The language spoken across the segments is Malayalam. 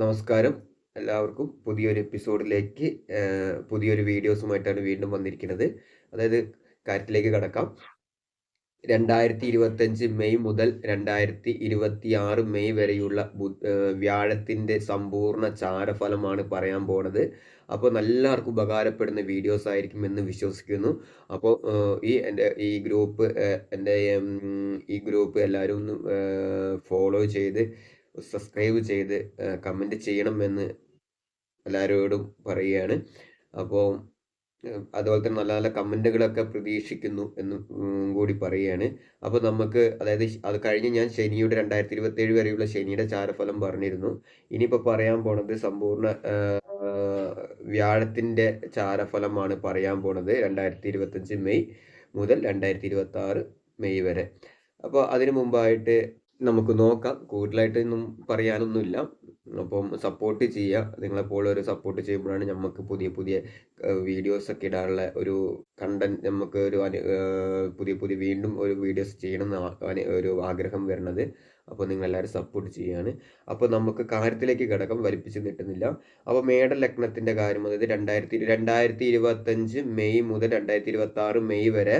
നമസ്കാരം. എല്ലാവർക്കും പുതിയൊരു എപ്പിസോഡിലേക്ക് പുതിയൊരു വീഡിയോസുമായിട്ടാണ് വീണ്ടും വന്നിരിക്കുന്നത്. അതായത് കാര്യത്തിലേക്ക് കടക്കാം. രണ്ടായിരത്തി ഇരുപത്തഞ്ച് മെയ് മുതൽ രണ്ടായിരത്തി ഇരുപത്തി ആറ് മെയ് വരെയുള്ള വ്യാഴത്തിന്റെ സമ്പൂർണ ചാരഫലമാണ് പറയാൻ പോണത്. അപ്പോൾ എല്ലാവർക്കും ഉപകാരപ്പെടുന്ന വീഡിയോസ് ആയിരിക്കും എന്ന് വിശ്വസിക്കുന്നു. അപ്പോൾ ഈ എന്റെ ഈ ഗ്രൂപ്പ് എന്റെ ഈ ഗ്രൂപ്പ് എല്ലാവരും ഒന്ന് ഫോളോ ചെയ്ത് സബ്സ്ക്രൈബ് ചെയ്ത് കമന്റ് ചെയ്യണമെന്ന് എല്ലാവരോടും പറയുകയാണ്. അപ്പോൾ അതുപോലെ തന്നെ നല്ല നല്ല കമന്റുകളൊക്കെ പ്രതീക്ഷിക്കുന്നു എന്നും കൂടി പറയുകയാണ്. അപ്പോൾ നമുക്ക് അതായത് അത് കഴിഞ്ഞ് ഞാൻ ശനിയുടെ രണ്ടായിരത്തി ഇരുപത്തി ഏഴ് വരെയുള്ള ശനിയുടെ ചാരഫലം പറഞ്ഞിരുന്നു. ഇനിയിപ്പോൾ പറയാൻ പോണത് സമ്പൂർണ വ്യാഴത്തിന്റെ ചാരഫലമാണ് പറയാൻ പോണത് രണ്ടായിരത്തി ഇരുപത്തഞ്ച് മെയ് മുതൽ രണ്ടായിരത്തി ഇരുപത്തി ആറ് മെയ് വരെ. അപ്പോൾ അതിനു മുമ്പായിട്ട് നമുക്ക് നോക്കാം. കൂടുതലായിട്ടൊന്നും പറയാനൊന്നുമില്ല. അപ്പം സപ്പോർട്ട് ചെയ്യുക നിങ്ങളെപ്പോലെ ഒരു സപ്പോർട്ട് ചെയ്യുമ്പോഴാണ് നമുക്ക് പുതിയ പുതിയ വീഡിയോസ് ഒക്കെ ഇടാനുള്ള ഒരു കണ്ടന്റ് നമുക്ക് ഒരു പുതിയ പുതിയ വീണ്ടും ഒരു വീഡിയോസ് ചെയ്യണം ഒരു ആഗ്രഹം വരുന്നത് അപ്പോൾ നിങ്ങളെല്ലാവരും സപ്പോർട്ട് ചെയ്യുകയാണ് അപ്പോൾ നമുക്ക് കാര്യത്തിലേക്ക് ഘടകം വലിപ്പിച്ച് നിട്ടുന്നില്ല. അപ്പോൾ മേട ലഗ്നത്തിന്റെ കാര്യം അതായത് രണ്ടായിരത്തി രണ്ടായിരത്തി ഇരുപത്തഞ്ച് മെയ് മുതൽ രണ്ടായിരത്തി ഇരുപത്തി ആറ് മെയ് വരെ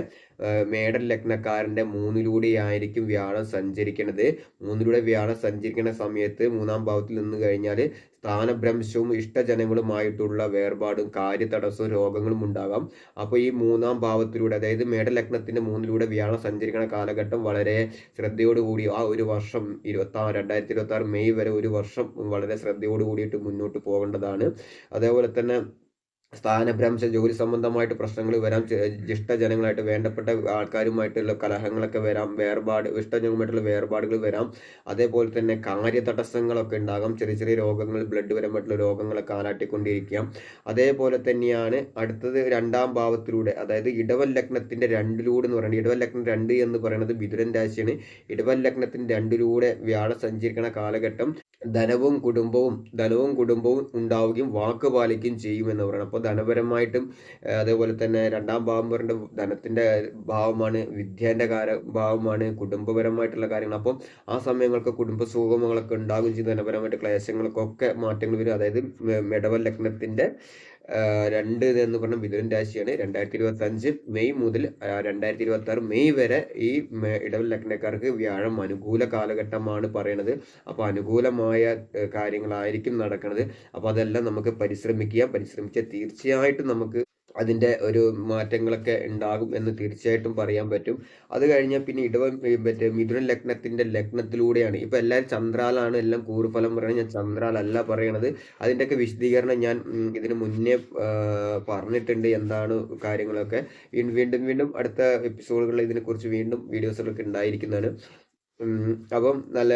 മേട ലഗ്നക്കാരന്റെ മൂന്നിലൂടെയായിരിക്കും വ്യാഴം സഞ്ചരിക്കുന്നത് മൂന്നിലൂടെ വ്യാഴം സഞ്ചരിക്കുന്ന സമയത്ത് മൂന്നാം ഭാവത്തിൽ നിന്ന് കഴിഞ്ഞാൽ സ്ഥാനഭ്രംശവും ഇഷ്ടജനങ്ങളുമായിട്ടുള്ള വേർപാടും കാര്യതടസ്സവും രോഗങ്ങളും ഉണ്ടാകാം. അപ്പോൾ ഈ മൂന്നാം ഭാവത്തിലൂടെ അതായത് മേടലഗ്നത്തിന്റെ മൂന്നിലൂടെ വ്യാഴം സഞ്ചരിക്കുന്ന കാലഘട്ടം വളരെ ശ്രദ്ധയോടുകൂടി ആ ഒരു വർഷം ഇരുപത്തി ആറ് രണ്ടായിരത്തി ഇരുപത്തി ആറ് മെയ് വരെ ഒരു വർഷം വളരെ ശ്രദ്ധയോട് കൂടിയിട്ട് മുന്നോട്ട് പോകേണ്ടതാണ്. അതേപോലെ തന്നെ സ്ഥാനഭ്രംശ ജോലി സംബന്ധമായിട്ട് പ്രശ്നങ്ങൾ വരാം ഇഷ്ടജനങ്ങളായിട്ട് വേണ്ടപ്പെട്ട ആൾക്കാരുമായിട്ടുള്ള കലഹങ്ങളൊക്കെ വരാം വേർപാട് ഇഷ്ടജനങ്ങളുമായിട്ടുള്ള വേർപാടുകൾ വരാം. അതേപോലെ തന്നെ കാര്യ തടസ്സങ്ങളൊക്കെ ഉണ്ടാകാം. ചെറിയ ചെറിയ രോഗങ്ങൾ ബ്ലഡ് പരമായിട്ടുള്ള രോഗങ്ങളൊക്കെ ആലാട്ടിക്കൊണ്ടിരിക്കാം അതേപോലെ തന്നെയാണ് അടുത്തത് രണ്ടാം ഭാവത്തിലൂടെ അതായത് ഇടവൽ ലഗ്നത്തിന്റെ രണ്ടിലൂടെ എന്ന് പറയുന്നത് ഇടവൽ ലഗ്നം രണ്ട് എന്ന് പറയുന്നത് മിഥുരൻ രാശിയാണ്. ഇടവൽ ലഗ്നത്തിന്റെ രണ്ടിലൂടെ വ്യാഴ സഞ്ചരിക്കുന്ന കാലഘട്ടം ധനവും കുടുംബവും ധനവും കുടുംബവും ഉണ്ടാവുകയും വാക്ക് പാലിക്കുകയും ചെയ്യുമെന്ന് പറയുന്നത്. ധനപരമായിട്ടും അതേപോലെ തന്നെ രണ്ടാം ഭാവം പറഞ്ഞ ധനത്തിന്റെ ഭാവമാണ് വിദ്യേന്റെ കാര ഭാവമാണ് കുടുംബപരമായിട്ടുള്ള കാര്യങ്ങൾ. അപ്പം ആ സമയങ്ങൾക്ക് കുടുംബ സുഖമങ്ങളൊക്കെ ഉണ്ടാകുകയും ചെയ്യും. ധനപരമായിട്ട് ക്ലേശങ്ങൾക്കൊക്കെ മാറ്റങ്ങൾ വരും. അതായത് മെഡവൽ ലഗ്നത്തിന്റെ രണ്ട് എന്ന് പറഞ്ഞ മിഥുനൻ രാശിയാണ്. രണ്ടായിരത്തി ഇരുപത്തി അഞ്ച് മെയ് മുതൽ രണ്ടായിരത്തി ഇരുപത്തി ആറ് മെയ് വരെ ഈ ഇടവൽ ലഗ്നക്കാർക്ക് വ്യാഴം അനുകൂല കാലഘട്ടമാണ് പറയണത്. അപ്പോൾ അനുകൂലമായ കാര്യങ്ങളായിരിക്കും നടക്കുന്നത് അപ്പോൾ അതെല്ലാം നമുക്ക് പരിശ്രമിക്കുക. പരിശ്രമിച്ചാൽ തീർച്ചയായിട്ടും നമുക്ക് അതിന്റെ ഒരു മാറ്റങ്ങളൊക്കെ ഉണ്ടാകും എന്ന് തീർച്ചയായിട്ടും പറയാൻ പറ്റും. അത് കഴിഞ്ഞാൽ പിന്നെ ഇടവ മറ്റേ മിഥുന ലഗ്നത്തിന്റെ ലഗ്നത്തിലൂടെയാണ്. ഇപ്പോൾ എല്ലാവരും ചന്ദ്രാലാണ് എല്ലാം കൂറുഫലം പറയുന്നത് ഞാൻ ചന്ദ്രാലല്ല പറയണത്. അതിന്റെയൊക്കെ വിശദീകരണം ഞാൻ ഇതിന് മുന്നേ പറഞ്ഞിട്ടുണ്ട് എന്താണ് കാര്യങ്ങളൊക്കെ. വീണ്ടും വീണ്ടും അടുത്ത എപ്പിസോഡുകളിൽ ഇതിനെക്കുറിച്ച് വീണ്ടും വീഡിയോസുകളൊക്കെ ഉണ്ടായിരിക്കുന്നതാണ്. അപ്പം നല്ല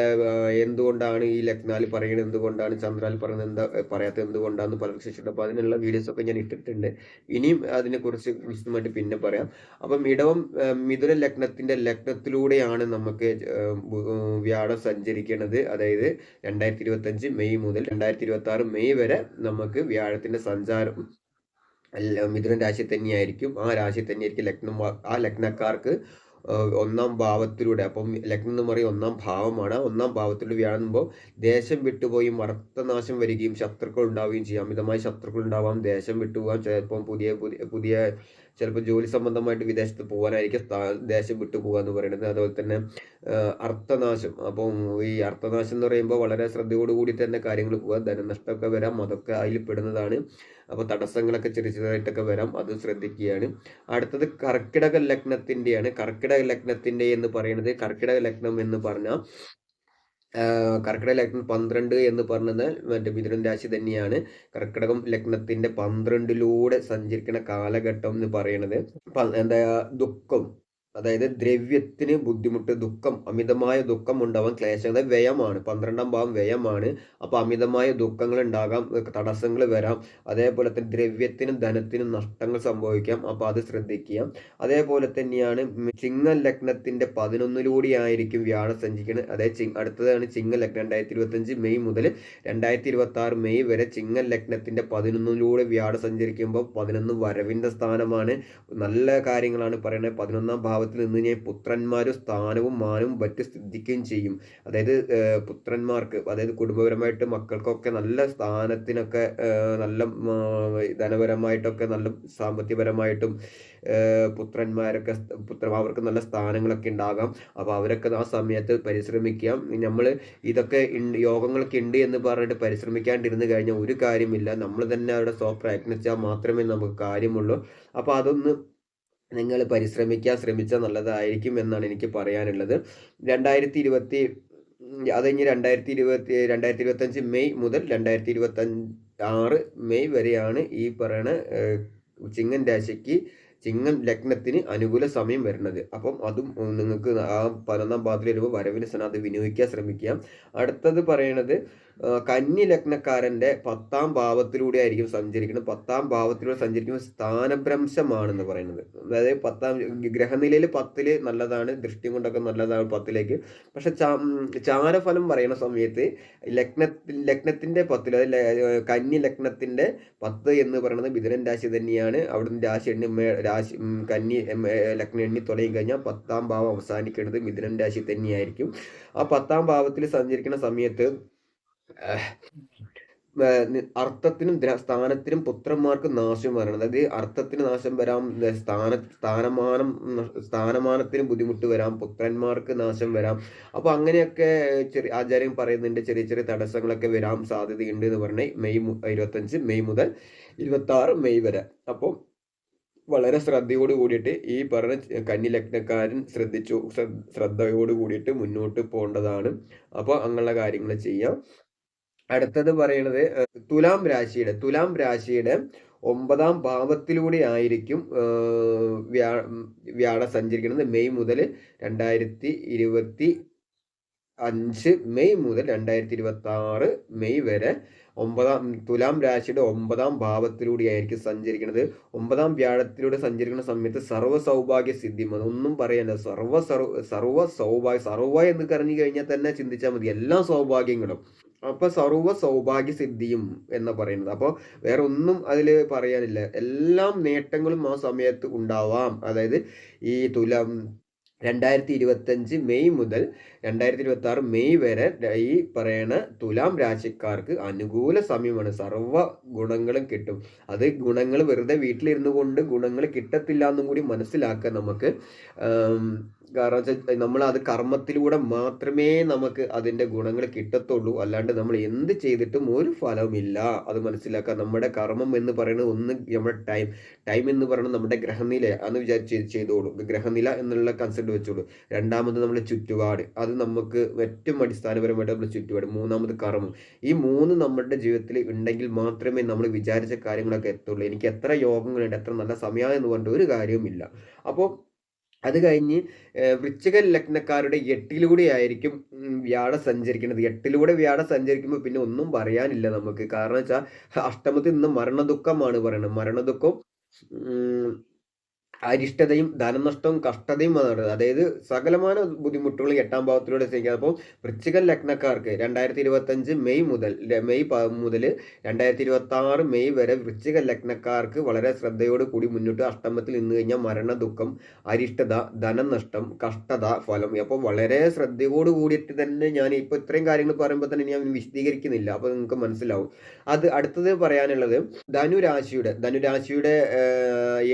എന്തുകൊണ്ടാണ് ഈ ലഗ്നാൽ പറയുന്നത്? എന്തുകൊണ്ടാണ് ചന്ദ്രാൽ പറയുന്നത്? എന്താ പറയാത്തത് എന്തുകൊണ്ടാണെന്ന് പലർക്ക് ശേഷിച്ചിട്ടുണ്ട് അപ്പോൾ അതിനുള്ള വീഡിയോസൊക്കെ ഞാൻ ഇട്ടിട്ടുണ്ട്. ഇനിയും അതിനെക്കുറിച്ച് വിശദമായിട്ട് പിന്നെ പറയാം. അപ്പം ഇടവം മിഥുന ലഗ്നത്തിന്റെ ലഗ്നത്തിലൂടെയാണ് നമുക്ക് വ്യാഴം സഞ്ചരിക്കുന്നത് അതായത് രണ്ടായിരത്തി ഇരുപത്തഞ്ച് മെയ് മുതൽ രണ്ടായിരത്തി ഇരുപത്തി ആറ് മെയ് വരെ നമുക്ക് വ്യാഴത്തിന്റെ സഞ്ചാരം മിഥുന രാശി തന്നെയായിരിക്കും. ആ രാശി തന്നെയായിരിക്കും ലഗ്നം ആ ലഗ്നക്കാർക്ക് ഒന്നാം ഭാവത്തിലൂടെ. അപ്പം ലഗ്നം എന്ന് പറയും ഒന്നാം ഭാവമാണ്. ഒന്നാം ഭാവത്തിലൂടെ വ്യാഴുമ്പോൾ ദേശം വിട്ടുപോയി മർത്തനാശം വരികയും ശത്രുക്കൾ ഉണ്ടാവുകയും ചെയ്യാം. അമിതമായ ശത്രുക്കൾ ഉണ്ടാവാം ദേശം വിട്ടുപോകാം. ചിലപ്പം പുതിയ പുതിയ പുതിയ ചിലപ്പോൾ ജോലി സംബന്ധമായിട്ട് വിദേശത്ത് പോകാനായിരിക്കും ദേശം വിട്ടു പോകുക എന്ന് പറയുന്നത്. അതുപോലെ തന്നെ അർത്ഥനാശം. അപ്പം ഈ അർത്ഥനാശം എന്ന് പറയുമ്പോൾ വളരെ ശ്രദ്ധയോടുകൂടി തന്നെ കാര്യങ്ങൾ പോകുക ധനനഷ്ടമൊക്കെ വരാം. അതൊക്കെ അതിൽ പെടുന്നതാണ്. അപ്പോൾ തടസ്സങ്ങളൊക്കെ ചെറിയ ചെറുതായിട്ടൊക്കെ വരാം. അത് ശ്രദ്ധിക്കുകയാണ്. അടുത്തത് കർക്കിടക ലഗ്നത്തിന്റെയാണ്. കർക്കിടക ലഗ്നത്തിന്റെ എന്ന് പറയുന്നത് കർക്കിടക ലഗ്നം എന്ന് പറഞ്ഞാൽ കർക്കിടക ലഗ്നം പന്ത്രണ്ട് എന്ന് പറഞ്ഞത് മറ്റേ മിഥുനൻ രാശി തന്നെയാണ്. കർക്കിടകം ലഗ്നത്തിന്റെ പന്ത്രണ്ടിലൂടെ സഞ്ചരിക്കുന്ന കാലഘട്ടം എന്ന് പറയുന്നത്. എന്താ ദുഃഖം. അതായത് ദ്രവ്യത്തിന് ബുദ്ധിമുട്ട് ദുഃഖം അമിതമായ ദുഃഖം ഉണ്ടാവാൻ ക്ലേശം അതായത് വ്യയമാണ്. പന്ത്രണ്ടാം ഭാവം വ്യയമാണ്. അപ്പോൾ അമിതമായ ദുഃഖങ്ങൾ ഉണ്ടാകാം തടസ്സങ്ങൾ വരാം. അതേപോലെ തന്നെ ദ്രവ്യത്തിനും ധനത്തിനും നഷ്ടങ്ങൾ സംഭവിക്കാം. അപ്പോൾ അത് ശ്രദ്ധിക്കുക. അതേപോലെ തന്നെയാണ് ചിങ്ങ ലഗ്നത്തിന്റെ പതിനൊന്നിലൂടെയായിരിക്കും വ്യാഴം സഞ്ചരിക്കുന്നത്. അതായത് ചി അടുത്തതാണ് ചിങ്ങ ലഗ്നം രണ്ടായിരത്തി ഇരുപത്തഞ്ച് മെയ് മുതൽ രണ്ടായിരത്തി ഇരുപത്തി ആറ് മെയ് വരെ ചിങ്ങ ലഗ്നത്തിന്റെ പതിനൊന്നിലൂടെ വ്യാഴം സഞ്ചരിക്കുമ്പോൾ പതിനൊന്ന് വരവിന്റെ സ്ഥാനമാണ്. നല്ല കാര്യങ്ങളാണ് പറയുന്നത്. പതിനൊന്നാം ഭാവം ഭാവത്തിൽ നിന്ന് ഞാൻ പുത്രന്മാരും സ്ഥാനവും മാനവും പറ്റി സിദ്ധിക്കുകയും ചെയ്യും. അതായത് പുത്രന്മാർക്ക് അതായത് കുടുംബപരമായിട്ട് മക്കൾക്കൊക്കെ നല്ല സ്ഥാനത്തിനൊക്കെ നല്ല ധനപരമായിട്ടൊക്കെ നല്ല സാമ്പത്തികപരമായിട്ടും പുത്രന്മാരൊക്കെ പുത്ര അവർക്ക് നല്ല സ്ഥാനങ്ങളൊക്കെ ഉണ്ടാകാം. അപ്പോൾ അവരൊക്കെ ആ സമയത്ത് പരിശ്രമിക്കുക നമ്മൾ ഇതൊക്കെ യോഗങ്ങളൊക്കെ ഉണ്ട് എന്ന് പറഞ്ഞിട്ട് പരിശ്രമിക്കാണ്ടിരുന്ന് കഴിഞ്ഞാൽ ഒരു കാര്യമില്ല. നമ്മൾ തന്നെ അവിടെ സ്വപ്രയത്നിച്ചാൽ മാത്രമേ നമുക്ക് കാര്യമുള്ളൂ. അപ്പോൾ അതൊന്ന് നിങ്ങൾ പരിശ്രമിക്കാൻ ശ്രമിച്ചാൽ നല്ലതായിരിക്കും എന്നാണ് എനിക്ക് പറയാനുള്ളത്. രണ്ടായിരത്തി ഇരുപത്തി അത് കഴിഞ്ഞ് രണ്ടായിരത്തി ഇരുപത്തി രണ്ടായിരത്തി ഇരുപത്തഞ്ച് മെയ് മുതൽ രണ്ടായിരത്തി ഇരുപത്തഞ്ച് ആറ് മെയ് വരെയാണ് ഈ പറയണ ചിങ്ങൻ രാശിക്ക് ചിങ്ങം ലഗ്നത്തിന് അനുകൂല സമയം വരുന്നത്. അപ്പം അതും നിങ്ങൾക്ക് ആ പതിനൊന്നാം പാദത്തിൽ വരുമ്പോൾ വരവിന് അത് വിനിയോഗിക്കാൻ ശ്രമിക്കുക അടുത്തത് പറയണത് കന്നി ലഗ്നക്കാരന്റെ പത്താം ഭാവത്തിലൂടെ ആയിരിക്കും സഞ്ചരിക്കുന്നത്. പത്താം ഭാവത്തിലൂടെ സഞ്ചരിക്കുന്ന സ്ഥാനഭ്രംശമാണെന്ന് പറയുന്നത്. അതായത് പത്താം ഗ്രഹനിലയിൽ പത്തിൽ നല്ലതാണ് ദൃഷ്ടി കൊണ്ടൊക്കെ നല്ലതാണ് പത്തിലേക്ക്. പക്ഷെ ചാരഫലം പറയുന്ന സമയത്ത് ലഗ്ന ലഗ്നത്തിന്റെ പത്തിൽ അതായത് കന്നി ലഗ്നത്തിന്റെ പത്ത് എന്ന് പറയുന്നത് മിഥുനൻ രാശി തന്നെയാണ്. അവിടുന്ന് രാശി എണ്ണി രാശി കന്നി ലഗ്നം എണ്ണി തുടങ്ങി കഴിഞ്ഞാൽ പത്താം ഭാവം അവസാനിക്കുന്നത് മിഥുനൻ രാശി തന്നെയായിരിക്കും. ആ പത്താം ഭാവത്തിൽ സഞ്ചരിക്കുന്ന സമയത്ത് അർത്ഥത്തിനും സ്ഥാനത്തിനും പുത്രന്മാർക്ക് നാശം വരണം. അതായത് അർത്ഥത്തിന് നാശം വരാം സ്ഥാന സ്ഥാനമാനം സ്ഥാനമാനത്തിന് ബുദ്ധിമുട്ട് വരാം പുത്രന്മാർക്ക് നാശം വരാം. അപ്പൊ അങ്ങനെയൊക്കെ ചെറിയ ആചാര്യം പറയുന്നുണ്ട് ചെറിയ ചെറിയ തടസ്സങ്ങളൊക്കെ വരാൻ സാധ്യതയുണ്ട് എന്ന് പറഞ്ഞ മെയ് ഇരുപത്തഞ്ച് മെയ് മുതൽ ഇരുപത്തി ആറ് മെയ് വരെ. അപ്പോൾ വളരെ ശ്രദ്ധയോട് കൂടിയിട്ട് ഈ പറഞ്ഞ കന്നി ലഗ്നക്കാരൻ ശ്രദ്ധിച്ചു ശ്രദ്ധയോട് കൂടിയിട്ട് മുന്നോട്ട് പോകേണ്ടതാണ്. അപ്പോൾ അങ്ങനെയുള്ള കാര്യങ്ങൾ ചെയ്യാം. അടുത്തത് പറയുന്നത് തുലാം രാശിയുടെ തുലാം രാശിയുടെ ഒമ്പതാം ഭാവത്തിലൂടെ ആയിരിക്കും വ്യാ വ്യാഴ സഞ്ചരിക്കുന്നത്. മെയ് മുതൽ രണ്ടായിരത്തി ഇരുപത്തി അഞ്ച് മെയ് മുതൽ രണ്ടായിരത്തി ഇരുപത്തി ആറ് മെയ് വരെ ഒമ്പതാം തുലാം രാശിയുടെ ഒമ്പതാം ഭാവത്തിലൂടെ ആയിരിക്കും സഞ്ചരിക്കുന്നത്. ഒമ്പതാം വ്യാഴത്തിലൂടെ സഞ്ചരിക്കുന്ന സമയത്ത് സർവ സൗഭാഗ്യ സിദ്ധി ഒന്നും പറയണ്ട. സർവ സർവ സർവ സൗഭാഗ്യ സർവ എന്ന് കറിഞ്ഞു കഴിഞ്ഞാൽ തന്നെ ചിന്തിച്ചാൽ മതി. എല്ലാ സൗഭാഗ്യങ്ങളും. അപ്പൊ സർവ സൗഭാഗ്യ സിദ്ധിയും എന്ന് പറയുന്നത്. അപ്പോൾ വേറെ ഒന്നും അതിൽ പറയാനില്ല. എല്ലാം നേട്ടങ്ങളും ആ സമയത്ത് ഉണ്ടാവാം. അതായത് ഈ തുലം രണ്ടായിരത്തി ഇരുപത്തഞ്ച് മെയ് മുതൽ രണ്ടായിരത്തി ഇരുപത്തി ആറ് മെയ് വരെ ഈ പറയണ തുലാം രാശിക്കാർക്ക് അനുകൂല സമയമാണ്. സർവ ഗുണങ്ങളും കിട്ടും. അത് ഗുണങ്ങൾ വെറുതെ വീട്ടിലിരുന്നു കൊണ്ട് ഗുണങ്ങൾ കിട്ടത്തില്ല എന്നും കൂടി മനസ്സിലാക്കാൻ നമുക്ക് കാരണം വെച്ചാൽ നമ്മൾ അത് കർമ്മത്തിലൂടെ മാത്രമേ നമുക്ക് അതിന്റെ ഗുണങ്ങൾ കിട്ടത്തുള്ളൂ. അല്ലാണ്ട് നമ്മൾ എന്ത് ചെയ്തിട്ടും ഒരു ഫലവുമില്ല. അത് മനസ്സിലാക്കുക നമ്മുടെ കർമ്മം എന്ന് പറയുന്നത് ഒന്ന് നമ്മുടെ ടൈം ടൈം എന്ന് പറയുന്നത് നമ്മുടെ ഗ്രഹനില എന്ന് വിചാരിച്ച് ചെയ്തോളൂ. ഗ്രഹനില എന്നുള്ള കൺസെപ്റ്റ് വെച്ചോളൂ. രണ്ടാമത് നമ്മുടെ ചുറ്റുപാട് അത് നമുക്ക് ഏറ്റവും അടിസ്ഥാനപരമായിട്ട് നമ്മുടെ ചുറ്റുപാട് മൂന്നാമത് കർമ്മം. ഈ മൂന്ന് നമ്മുടെ ജീവിതത്തിൽ ഉണ്ടെങ്കിൽ മാത്രമേ നമ്മൾ വിചാരിച്ച കാര്യങ്ങളൊക്കെ എത്തുള്ളൂ. എനിക്ക് എത്ര യോഗങ്ങളുണ്ട് എത്ര നല്ല സമയമാണ് എന്ന് പറഞ്ഞിട്ട് ഒരു കാര്യവുമില്ല. അപ്പോൾ അത് കഴിഞ്ഞ് വൃശ്ചിക ലഗ്നക്കാരുടെ എട്ടിലൂടെ ആയിരിക്കും വ്യാഴ സഞ്ചരിക്കുന്നത്. എട്ടിലൂടെ വ്യാഴ സഞ്ചരിക്കുമ്പോൾ പിന്നെ ഒന്നും പറയാനില്ല നമുക്ക്. കാരണം വെച്ചാൽ അഷ്ടമത്തിൽ നിന്ന് മരണദുഃഖമാണ് പറയുന്നത് മരണദുഃഖം അരിഷ്ടതയും ധനനഷ്ടവും കഷ്ടതയും വന്നിട്ടുണ്ട് അതായത് സകലമായ ബുദ്ധിമുട്ടുകൾ എട്ടാം ഭാവത്തിലൂടെ സ്നേഹിക്കുക അപ്പോൾ വൃശ്ചിക ലഗ്നക്കാർക്ക് രണ്ടായിരത്തി ഇരുപത്തഞ്ച് മെയ് മുതൽ മെയ് മുതൽ രണ്ടായിരത്തി ഇരുപത്തി ആറ് മെയ് വരെ വൃശ്ചിക ലഗ്നക്കാർക്ക് വളരെ ശ്രദ്ധയോട് കൂടി മുന്നോട്ട് അഷ്ടമത്തിൽ നിന്ന് കഴിഞ്ഞാൽ മരണ ദുഃഖം അരിഷ്ടത ധനനഷ്ടം കഷ്ടത ഫലം. അപ്പോൾ വളരെ ശ്രദ്ധയോട് കൂടിയിട്ട് തന്നെ ഞാൻ ഇപ്പോൾ ഇത്രയും കാര്യങ്ങൾ പറയുമ്പോൾ തന്നെ ഞാൻ വിശദീകരിക്കുന്നില്ല. അപ്പോൾ നിങ്ങൾക്ക് മനസ്സിലാവും. അത് അടുത്തത് പറയാനുള്ളത് ധനുരാശിയുടെ ധനുരാശിയുടെ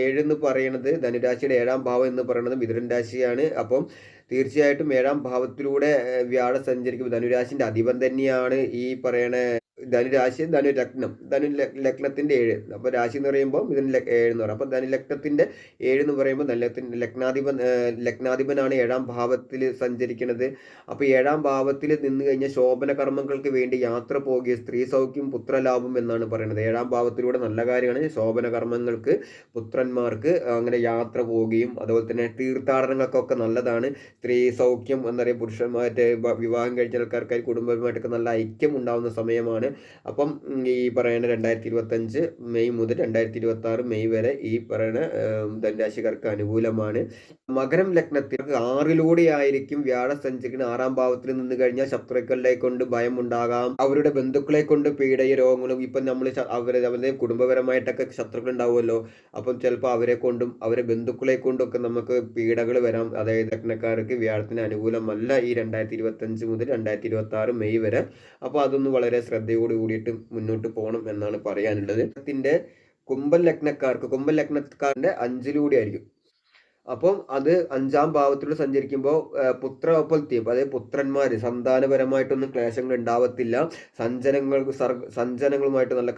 ഏഴെന്ന് പറയുന്നത് ധനുരാശിയുടെ ഏഴാം ഭാവം എന്ന് പറയുന്നത് മിഥുനൻ രാശിയാണ്. അപ്പം തീർച്ചയായിട്ടും ഏഴാം ഭാവത്തിലൂടെ വ്യാഴ സഞ്ചരിക്കുമ്പോൾ ധനുരാശിന്റെ അധിപൻ തന്നെയാണ് ഈ പറയണ ധനുരാശി ധനു ലഗ്നം ധനു ലഗ്നത്തിന്റെ ഏഴ്. അപ്പോൾ രാശി എന്ന് പറയുമ്പോൾ ഇതിന് ഏഴ് എന്ന് പറയും. അപ്പോൾ ധനു ലഗ്നത്തിന്റെ ഏഴ് എന്ന് പറയുമ്പോൾ ലഗ്നത്തിന്റെ ലഗ്നാധിപൻ ലഗ്നാധിപനാണ് ഏഴാം ഭാവത്തിൽ സഞ്ചരിക്കുന്നത്. അപ്പോൾ ഏഴാം ഭാവത്തിൽ നിന്ന് കഴിഞ്ഞാൽ ശോഭന കർമ്മങ്ങൾക്ക് വേണ്ടി യാത്ര പോകുക സ്ത്രീ സൗഖ്യം പുത്രലാഭം എന്നാണ് പറയുന്നത്. ഏഴാം ഭാവത്തിലൂടെ നല്ല കാര്യമാണ്. ശോഭന കർമ്മങ്ങൾക്ക് പുത്രന്മാർക്ക് അങ്ങനെ യാത്ര പോവുകയും അതുപോലെ തന്നെ തീർത്ഥാടനങ്ങൾക്കൊക്കെ നല്ലതാണ്. സ്ത്രീ സൗഖ്യം എന്നറിയ പുരുഷന്മാരുടെ വിവാഹം കഴിച്ച ആൾക്കാർക്കായി കുടുംബമായിട്ടൊക്കെ നല്ല ഐക്യം ഉണ്ടാകുന്ന സമയമാണ്. അപ്പം ഈ പറയുന്ന രണ്ടായിരത്തി ഇരുപത്തഞ്ച് മെയ് മുതൽ രണ്ടായിരത്തി ഇരുപത്തി ആറ് മെയ് വരെ ഈ പറയുന്ന ധനരാശിക്കാർക്ക് അനുകൂലമാണ്. മകരം ലഗ്നത്തിൽ ആറിലൂടെ ആയിരിക്കും വ്യാഴ സഞ്ചരിക്കുന്ന ആറാം ഭാവത്തിൽ നിന്ന് കഴിഞ്ഞാൽ ശത്രുക്കളെ കൊണ്ട് ഭയം ഉണ്ടാകാം അവരുടെ ബന്ധുക്കളെ കൊണ്ട് പീഡയ രോഗങ്ങളും ഇപ്പം നമ്മൾ അവരെ അവരുടെ കുടുംബപരമായിട്ടൊക്കെ ശത്രുക്കൾ ഉണ്ടാവുമല്ലോ അപ്പം ചിലപ്പോൾ അവരെ കൊണ്ടും അവരെ ബന്ധുക്കളെ കൊണ്ടൊക്കെ നമുക്ക് പീഡകൾ വരാം. അതായത് ലഗ്നക്കാർക്ക് വ്യാഴത്തിന് അനുകൂലമല്ല ഈ രണ്ടായിരത്തി ഇരുപത്തഞ്ച് മുതൽ രണ്ടായിരത്തി ഇരുപത്തി ആറ് മെയ് വരെ. അപ്പോൾ അതൊന്നും വളരെ ശ്രദ്ധയോട് കൂടിയിട്ട് മുന്നോട്ട് പോകണം എന്നാണ് പറയാനുള്ളത്. ത്തിന്റെ കുംഭൻ ലഗ്നക്കാർക്ക് കുംഭൻ ലഗ്നക്കാരന്റെ അഞ്ചിലൂടെ ആയിരിക്കും. അപ്പം അത് അഞ്ചാം ഭാവത്തിലൂടെ സഞ്ചരിക്കുമ്പോൾ പുത്ര ഒപ്പൽത്യം അതായത് പുത്രന്മാർ സന്താനപരമായിട്ടൊന്നും ക്ലേശങ്ങൾ ഉണ്ടാവത്തില്ല. സഞ്ചനങ്ങൾ സഞ്ചനങ്ങളുമായിട്ട് നല്ല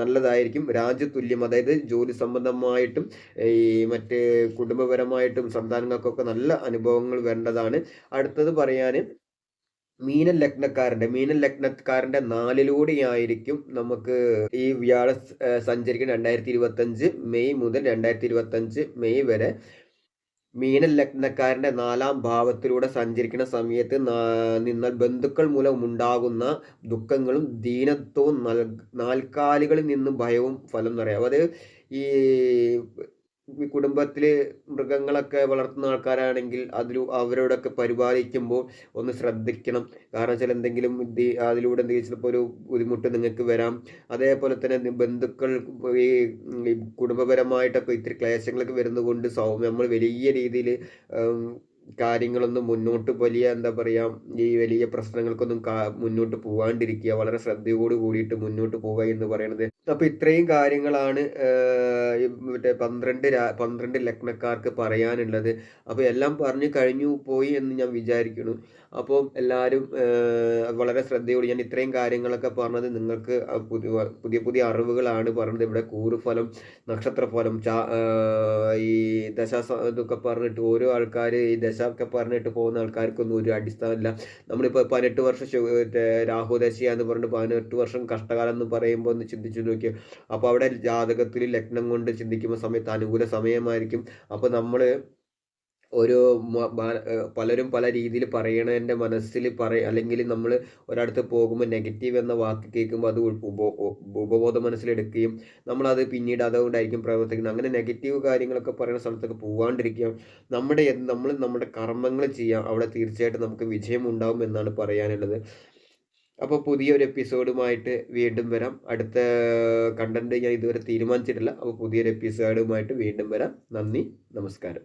നല്ലതായിരിക്കും. രാജ്യതുല്യം അതായത് ജോലി സംബന്ധമായിട്ടും ഈ മറ്റ് കുടുംബപരമായിട്ടും സന്താനങ്ങൾക്കൊക്കെ നല്ല അനുഭവങ്ങൾ വേണ്ടതാണ് അടുത്തത് പറയാൻ മീനൻ ലഗ്നക്കാരന്റെ മീനൻ ലഗ്നക്കാരന്റെ നാലിലൂടെയായിരിക്കും നമുക്ക് ഈ വ്യാഴ സഞ്ചരിക്കുന്ന രണ്ടായിരത്തി ഇരുപത്തഞ്ച് മെയ് മുതൽ രണ്ടായിരത്തി ഇരുപത്തഞ്ച് മെയ് വരെ മീനൻ ലഗ്നക്കാരന്റെ നാലാം ഭാവത്തിലൂടെ സഞ്ചരിക്കുന്ന സമയത്ത് നിന്നാൽ ബന്ധുക്കൾ മൂലം ഉണ്ടാകുന്ന ദുഃഖങ്ങളും ദീനത്വവും നൽ നാൽക്കാലികളിൽ നിന്നും ഭയവും ഫലം നിറയാം. അതായത് ഈ കുടുംബത്തിൽ മൃഗങ്ങളൊക്കെ വളർത്തുന്ന ആൾക്കാരാണെങ്കിൽ അതിൽ അവരോടൊക്കെ പരിപാലിക്കുമ്പോൾ ഒന്ന് ശ്രദ്ധിക്കണം. കാരണം വെച്ചാൽ എന്തെങ്കിലും അതിലൂടെ എന്തെങ്കിലും ചിലപ്പോൾ ഒരു ബുദ്ധിമുട്ട് നിങ്ങൾക്ക് വരാം. അതേപോലെ തന്നെ ബന്ധുക്കൾ ഈ കുടുംബപരമായിട്ടൊക്കെ ഇത്തിരി ക്ലേശങ്ങളൊക്കെ വരുന്നതുകൊണ്ട് നമ്മൾ വലിയ രീതിയിൽ കാര്യങ്ങളൊന്നും മുന്നോട്ട് വലിയ എന്താ പറയുക ഈ വലിയ പ്രശ്നങ്ങൾക്കൊന്നും മുന്നോട്ട് പോകാണ്ടിരിക്കുക വളരെ ശ്രദ്ധയോട് കൂടിയിട്ട് മുന്നോട്ട് പോവുക എന്ന് പറയുന്നത്. അപ്പൊ ഇത്രയും കാര്യങ്ങളാണ് മറ്റേ പന്ത്രണ്ട് പന്ത്രണ്ട് ലഗ്നക്കാർക്ക് പറയാനുള്ളത്. അപ്പോൾ എല്ലാം പറഞ്ഞു കഴിഞ്ഞു പോയി എന്ന് ഞാൻ വിചാരിക്കുന്നു. അപ്പോൾ എല്ലാവരും വളരെ ശ്രദ്ധയോട് ഞാൻ ഇത്രയും കാര്യങ്ങളൊക്കെ പറഞ്ഞത് നിങ്ങൾക്ക് പുതിയ പുതിയ പുതിയ അറിവുകളാണ് പറഞ്ഞത്. ഇവിടെ കൂറുഫലം നക്ഷത്രഫലം ചാ ഈ ദശ ഇതൊക്കെ പറഞ്ഞിട്ട് ഓരോ ആൾക്കാർ ഈ ദശ ഒക്കെ പറഞ്ഞിട്ട് പോകുന്ന ആൾക്കാർക്കൊന്നും ഒരു അടിസ്ഥാനമില്ല. നമ്മളിപ്പോൾ പതിനെട്ട് വർഷം രാഹുദശയാന്ന് പറഞ്ഞിട്ട് പതിനെട്ട് വർഷം കഷ്ടകാലം എന്ന് പറയുമ്പോൾ ഒന്ന് ചിന്തിച്ചു നോക്കിയാൽ അപ്പോൾ അവിടെ ജാതകത്തിൽ ലഗ്നം കൊണ്ട് ചിന്തിക്കുമ്പോൾ സമയത്ത് അനുകൂല സമയമായിരിക്കും. അപ്പോൾ നമ്മൾ ഒരു പലരും പല രീതിയിൽ പറയണതിന്റെ മനസ്സിൽ പറ അല്ലെങ്കിൽ നമ്മൾ ഒരിടത്ത് പോകുമ്പോൾ നെഗറ്റീവ് എന്ന വാക്ക് കേൾക്കുമ്പോൾ അത് ഉപബോധ മനസ്സിലെടുക്കുകയും നമ്മളത് പിന്നീട് അതുകൊണ്ടായിരിക്കും പ്രവർത്തിക്കുന്നത്. അങ്ങനെ നെഗറ്റീവ് കാര്യങ്ങളൊക്കെ പറയുന്ന സ്ഥലത്തൊക്കെ പോകാണ്ടിരിക്കുക നമ്മുടെ നമ്മൾ നമ്മുടെ കർമ്മങ്ങൾ ചെയ്യാം അവിടെ തീർച്ചയായിട്ടും നമുക്ക് വിജയം ഉണ്ടാവും എന്നാണ് പറയാനുള്ളത്. അപ്പോൾ പുതിയൊരു എപ്പിസോഡുമായിട്ട് വീണ്ടും വരാം. അടുത്ത കണ്ടന്റ് ഞാൻ ഇതുവരെ തീരുമാനിച്ചിട്ടില്ല. അപ്പോൾ പുതിയൊരു എപ്പിസോഡുമായിട്ട് വീണ്ടും വരാം. നന്ദി നമസ്കാരം.